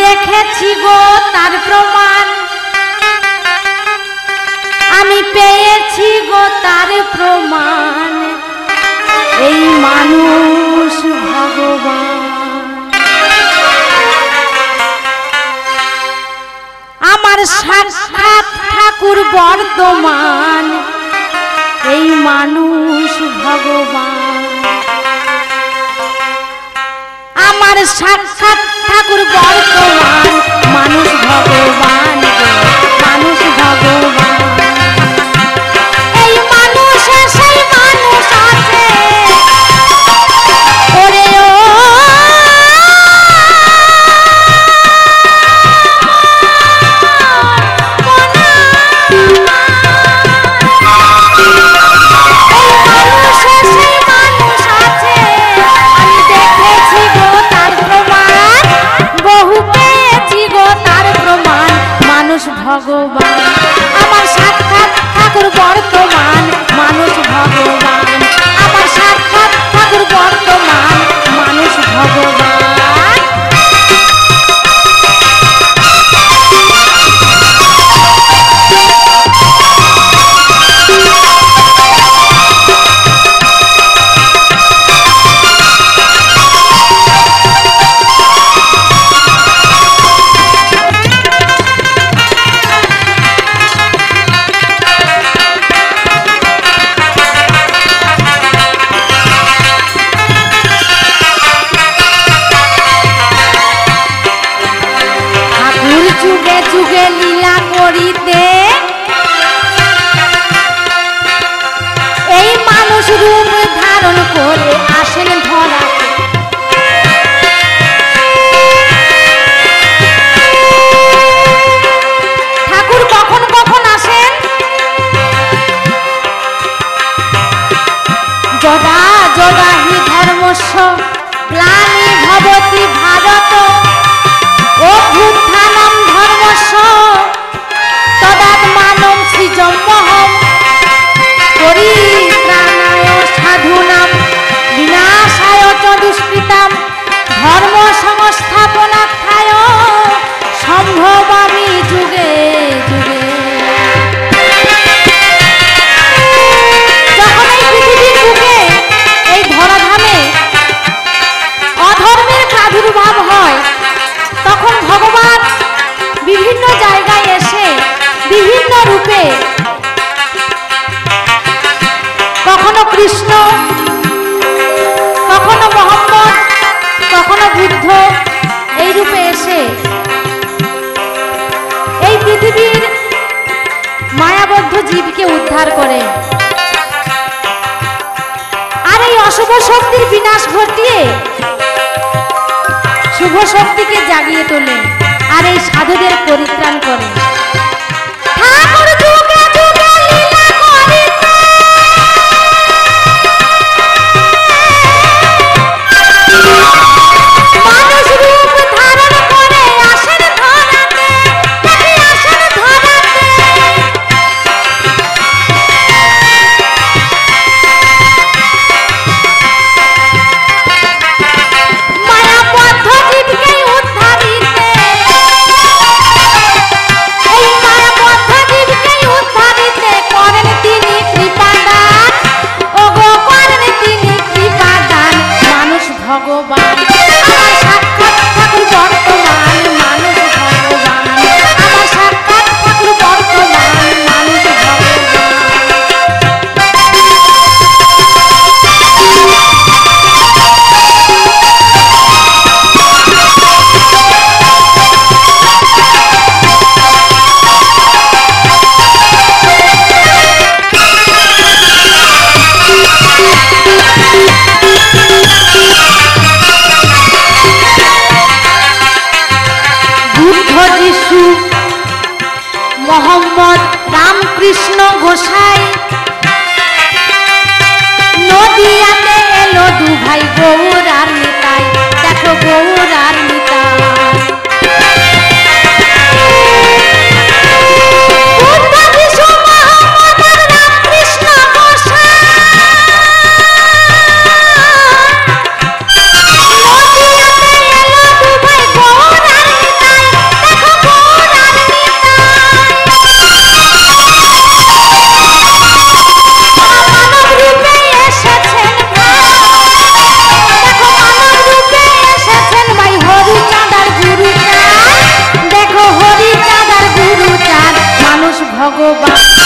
দেখেছি গো তার প্রমাণ। আমি পেয়েছি গো তার প্রমাণ। এই মানুষ ভগবান। আমার সাক্ষাৎ ঠাকুর বর্তমান এই মানুষ ভগবান। আমার সাক্ষাৎ ঠাকুর বর্তমান মানুষ ভগবান। জগা জগা হি ধর্মস্য প্লানি ভবতি ভারত অভ্যুত্থানম ধর্মস্য তদাত্মানম সৃজম্মহ জীবকে উদ্ধার করে। আর এই অশুভ শক্তির বিনাশ ঘটিয়ে শুভ শক্তিকে জাগিয়ে তোলে, আর এই সাধুদের পরিত্রাণ করে। ভগবান